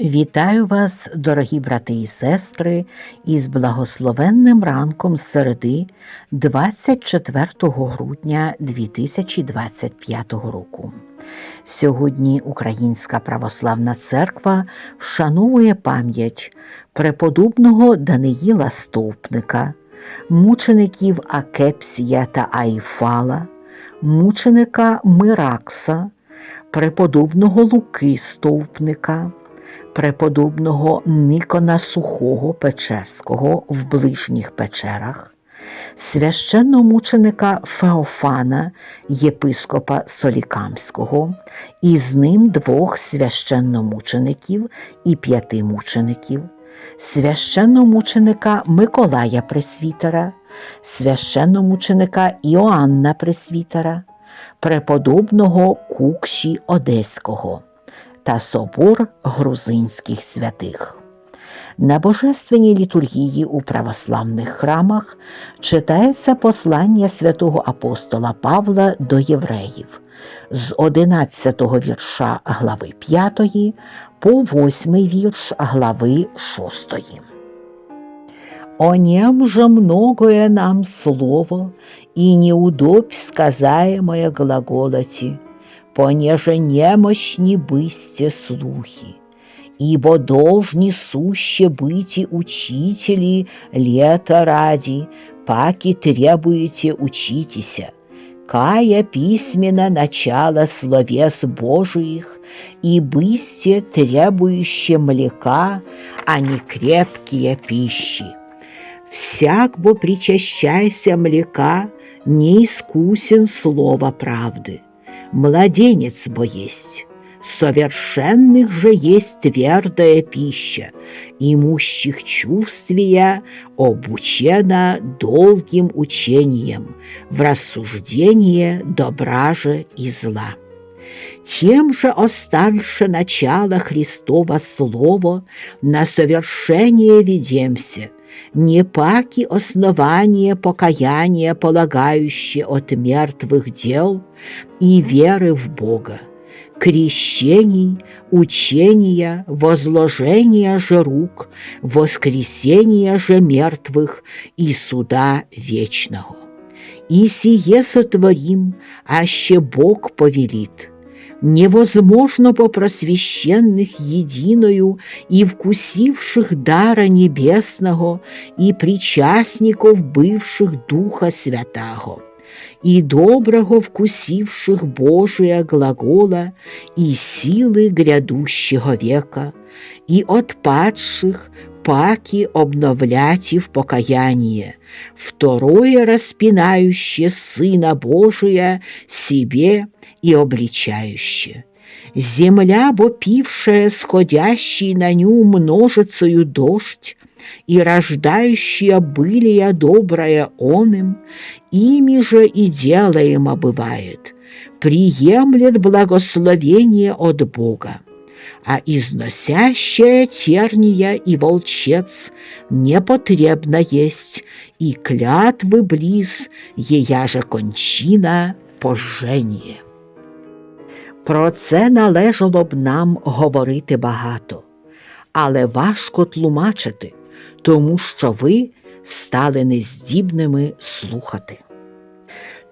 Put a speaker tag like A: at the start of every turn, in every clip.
A: Вітаю вас, дорогі брати і сестри, із благословенним ранком середи 24 грудня 2025 року. Сьогодні Українська православна церква вшановує пам'ять преподобного Даниїла Стовпника, мучеників Акепсія та Аїфала, мученика Миракса, преподобного Луки Стовпника преподобного Никона Сухого Печерського в ближніх печерах, священномученика Феофана, єпископа Солікамського, і з ним двох священномучеників і п'яти мучеників, священномученика Миколая Пресвітера, священномученика Іоанна Пресвітера, преподобного Кукші Одеського та собор грузинських святих. На божественній літургії у православних храмах читається послання святого апостола Павла до євреїв з 11 вірша глави 5 по 8 вірш глави 6. О нем же многое нам слово, и неудобь сказаемое глаголоти, понеже немощни бысте слухи. Ибо должни суще быть и учители лето ради, паки требуете учитеся, кая письменно начало словес Божиих, и бысте требующие млека, а не крепкие пищи. Всяк бо причащайся млека, не искусен слова правды младенец бо есть. Совершенных же есть твердая пища, имущих чувствия обучена долгим учением в рассуждение добра же и зла. Тем же оставивши начало Христова Слово, на совершение ведемся, не паки основание покаяния, полагающее от мертвых дел и веры в Бога, крещений, учения, возложения же рук, воскресения же мертвых и суда вечного. И сие сотворим, аще Бог повелит – невозможно по просвященных единою и вкусивших дара небесного и причастников бывших Духа Святаго, и доброго вкусивших Божия глагола и силы грядущего века, и отпадших паки обновляти в покаяние, второе распинающее Сына Божия себе и обличающее. Земля, бо пившая сходящий на ню множицею дождь, и рождающая былия он им, ими же и делаемо бывает, приемлет благословение от Бога а износящая терния и волчец непотребно есть, и клятвы близ, ея же кончина пожження. Про це належало б нам говорити багато, але важко тлумачити, тому що ви стали нездібними слухати.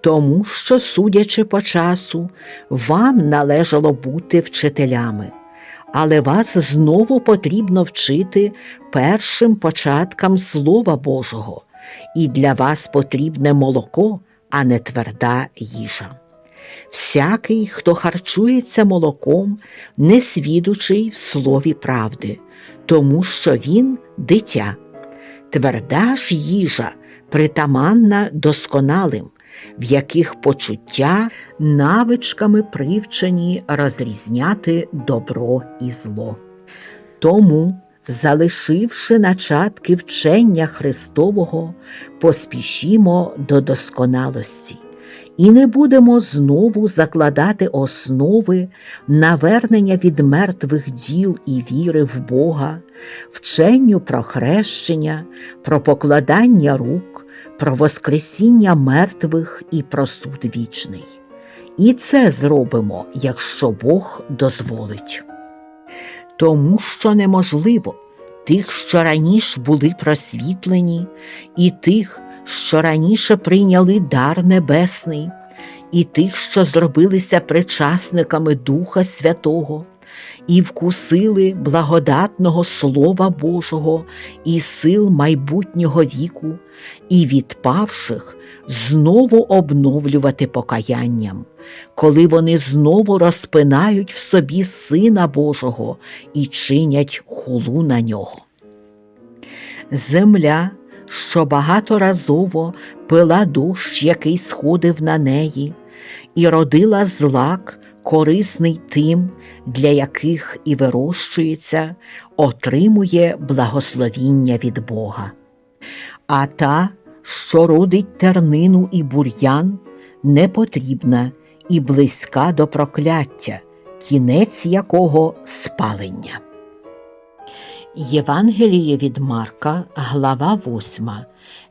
A: Тому що, судячи по часу, вам належало бути вчителями але вас знову потрібно вчити першим початкам Слова Божого, і для вас потрібне молоко, а не тверда їжа. Всякий, хто харчується молоком, не свідучий в слові правди, тому що він дитя. Тверда ж їжа притаманна досконалим, в яких почуття навичками привчені розрізняти добро і зло. Тому, залишивши начатки вчення Христового, поспішімо до досконалості. І не будемо знову закладати основи навернення від мертвих діл і віри в Бога, вченню про хрещення, про покладання рук, про Воскресіння мертвих і про суд вічний. І це зробимо, якщо Бог дозволить. тому що неможливо тих, що раніше були просвітлені, і тих, що раніше прийняли дар небесний, і тих, що зробилися причасниками Духа Святого, і вкусили благодатного Слова Божого і сил майбутнього віку, і відпавших знову обновлювати покаянням, коли вони знову розпинають в собі Сина Божого і чинять хулу на нього. Земля, що багаторазово пила дощ, який сходив на неї, і родила злак, корисний тим, для яких і вирощується, отримує благословіння від Бога. А та, що родить тернину і бур'ян, не потрібна і близька до прокляття, кінець якого спалення. Євангеліє від Марка, глава 8,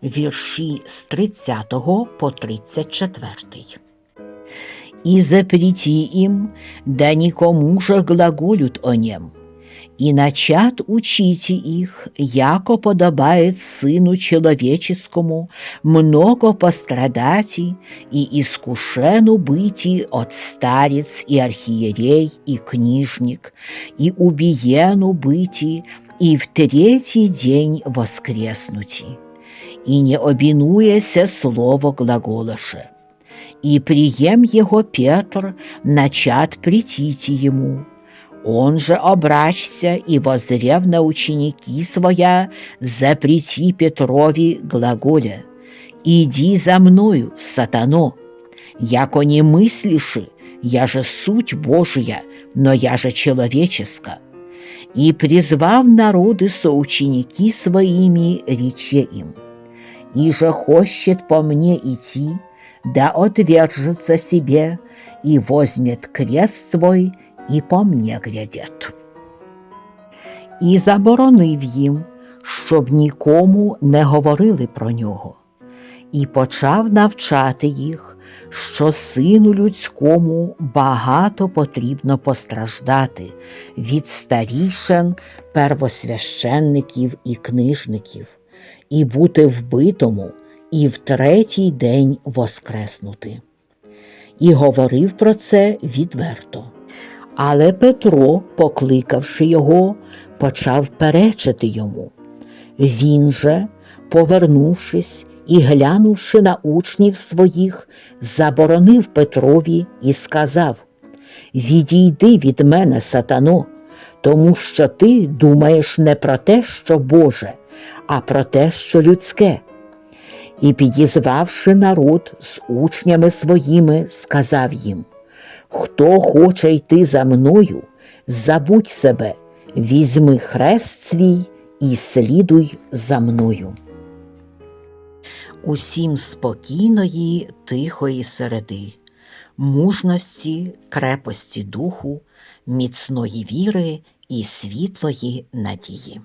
A: вірші з 30 по 34. «И запрети им, да никому же глаголют о нем, и начат учите их, яко подобает Сыну Человеческому много пострадати и искушену быти от старец и архиерей и книжник, и убиену быти, и в третий день воскреснути, и не обинуяся слово глаголоше. И прием его Петр, начат притите ему. Он же обрачся и возрев на ученики своя, запрети Петрови глаголя. «Иди за мною, сатано, яко не мыслишь, я же суть Божия, но я же человеческа». И призвав народы соученики своими, рече им, «И же хочет по мне идти, да отвержется себе, и возьмет крест свой, і по мне глядять. І заборонив їм, щоб нікому не говорили про нього, і почав навчати їх, що сину людському багато потрібно постраждати від старішин, первосвященників і книжників, і бути вбитому, і в третій день воскреснути. І говорив про це відверто. Але Петро, покликавши його, почав перечити йому. Він же, повернувшись і глянувши на учнів своїх, заборонив Петрові і сказав Відійди від мене, сатано, тому що ти думаєш не про те, що Боже, а про те, що людське. І, підізвавши народ з учнями своїми, сказав їм Хто хоче йти за мною, забудь себе, візьми хрест свій і слідуй за мною. Усім спокійної, тихої середи, мужності, крепості духу, міцної віри і світлої надії.